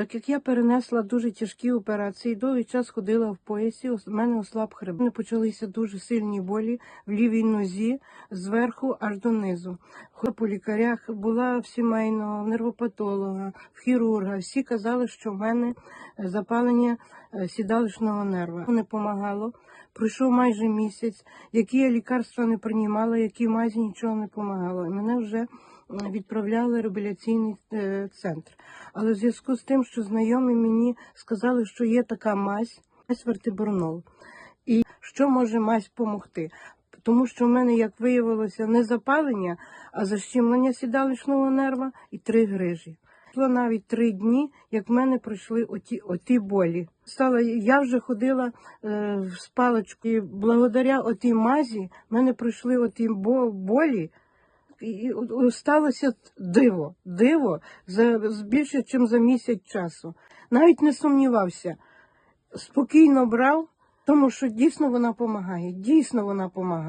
Так як я перенесла дуже тяжкі операції, довгий час ходила в поясі, у мене ослаб хребет. У почалися дуже сильні болі в лівій нозі зверху аж донизу. Ходила по лікарях, була в сімейного, в нервопатолога, в хірурга. Всі казали, що в мене е, запалення е, сідалищного нерва. Не допомагало. Пройшов майже місяць, які я лікарства не приймала, які мазі нічого не допомагало. І мене вже відправляли реабілітаційний е, центр. Але в зв'язку з тим, що знайомі мені сказали, що є така мазь, мазь вертиборнол. І що може мазь допомогти? Тому що в мене, як виявилося, не запалення, а защемлення сідалищного нерва і три грижі. Пройшло навіть три дні, як в мене пройшли оті, оті болі. Стала, я вже ходила е, з паличкою. Благодаря отій мазі в мене пройшли оті болі. І сталося диво, диво за більше, ніж за місяць часу. Навіть не сумнівався. Спокійно брав, тому що дійсно вона допомагає. Дійсно вона допомагає.